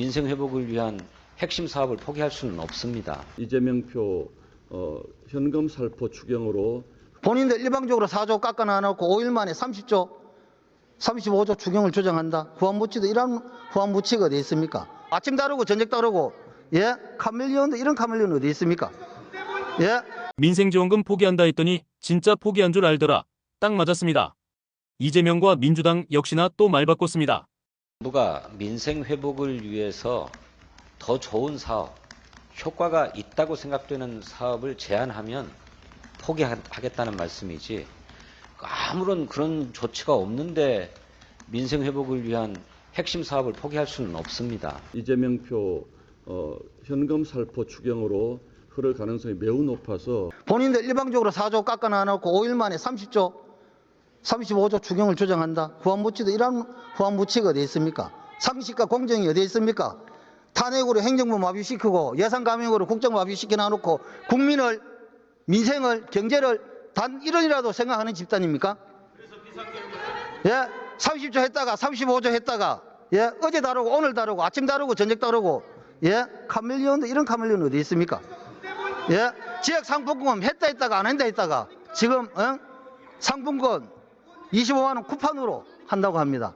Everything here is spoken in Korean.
민생 회복을 위한 핵심 사업을 포기할 수는 없습니다. 이재명표 어, 현금 살포 추경으로 본인들 일방적으로 4조 깎아 놔놓고 5일 만에 30조, 35조 추경을 조정한다. 후한무치도 이런 후한무치가 어디 있습니까? 아침 다르고 저녁 다르고 예? 카멜리온도 이런 카멜리온 어디 있습니까? 예? 민생지원금 포기한다 했더니 진짜 포기한 줄 알더라. 딱 맞았습니다. 이재명과 민주당 역시나 또 말 바꿨습니다. 정부가 민생 회복을 위해서 더 좋은 사업, 효과가 있다고 생각되는 사업을 제안하면 포기하겠다는 말씀이지 아무런 그런 조치가 없는데 민생 회복을 위한 핵심 사업을 포기할 수는 없습니다. 이재명표 어, 현금 살포 추경으로 흐를 가능성이 매우 높아서 본인들 일방적으로 4조 깎아 놔놓고 5일 만에 30조, 35조 추경을 조정한다. 후한무치도 이런 후한무치가 어디 있습니까? 상식과 공정이 어디 있습니까? 탄핵으로 행정부 마비시키고 예산 감행으로 국정 마비시켜 놔놓고 국민을 민생을 경제를 단 1원이라도 생각하는 집단입니까? 예, 30조 했다가 35조 했다가 예, 어제 다르고 오늘 다르고 아침 다르고 저녁 다르고 예, 카멜리온도 이런 카멜리온 어디 있습니까? 예, 지역 상품권 했다 했다가 안 한다 했다가 지금 어? 상품권 25만 원 쿠팡으로 한다고 합니다.